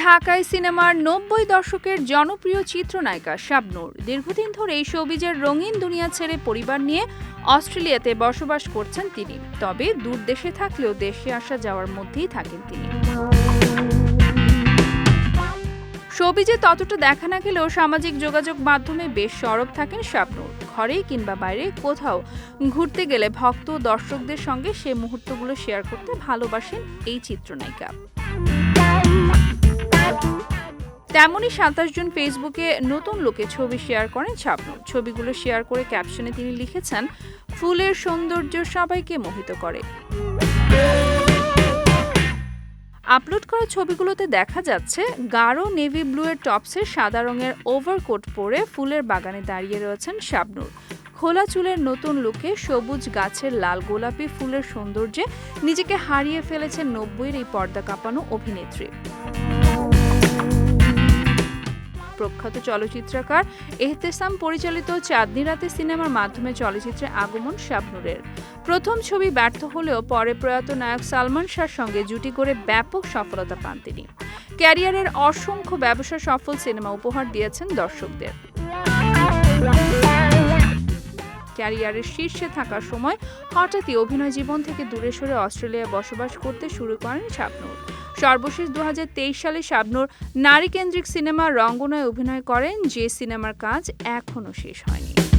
ঢাকায় সিনেমার নব্বই দশকের জনপ্রিয় চিত্রনায়িকা শাবনূর। দীর্ঘদিন ধরে এই শোবিজের রঙিন দুনিয়া ছেড়ে পরিবার নিয়ে অস্ট্রেলিয়াতে বসবাস করছেন তিনি। তবে দূর দেশে থাকলেও দেশে আসা যাওয়ার মধ্যেই থাকেন তিনি। শোবিজে ততটা দেখা না গেলেও সামাজিক যোগাযোগ মাধ্যমে বেশ সরব থাকেন শাবনূর। ঘরে কিংবা বাইরে কোথাও ঘুরতে গেলে ভক্ত দর্শকদের সঙ্গে সে মুহূর্তগুলো শেয়ার করতে ভালোবাসেন এই চিত্রনায়িকা। তেমনই সাতাশ জুন ফেসবুকে নতুন লোকে ছবি শেয়ার করেন শাবনূর। ছবিগুলো শেয়ার করে ক্যাপশনে তিনি লিখেছেন, ফুলের সৌন্দর্য সবাইকে মোহিত করে। আপলোড করা ছবিগুলোতে দেখা যাচ্ছে, গাঢ় নেভি ব্লু এর টপসের সাদা রঙের ওভারকোট পরে ফুলের বাগানে দাঁড়িয়ে রয়েছেন শাবনূর। খোলা চুলের নতুন লুকে সবুজ গাছের লাল গোলাপি ফুলের সৌন্দর্যে নিজেকে হারিয়ে ফেলেছেন নব্বইয়ের এই পর্দা কাঁপানো অভিনেত্রী। প্রখ্যাত চলচ্চিত্রকার এহতেসাম পরিচালিত চাঁদনি রাতে সিনেমার মাধ্যমে চলচ্চিত্রে আগমন শাবনুরের। প্রথম ছবি ব্যর্থ হলেও পরে প্রয়াত নায়ক সালমান শাহর সঙ্গে জুটি করে ব্যাপক সফলতা পান তিনি। ক্যারিয়ারের অসংখ্য ব্যবসা সফল সিনেমা উপহার দিয়েছেন দর্শকদের। ক্যারিয়ারের শীর্ষে থাকার সময় হঠাৎই অভিনয় জীবন থেকে দূরে সরে অস্ট্রেলিয়ায় বসবাস করতে শুরু করেন শাবনূর। সর্বশেষ দু হাজার তেইশ সালে শাবনুর নারী কেন্দ্রিক সিনেমা রঙ্গনায় অভিনয় করেন, যে সিনেমার কাজ এখনও শেষ হয়নি।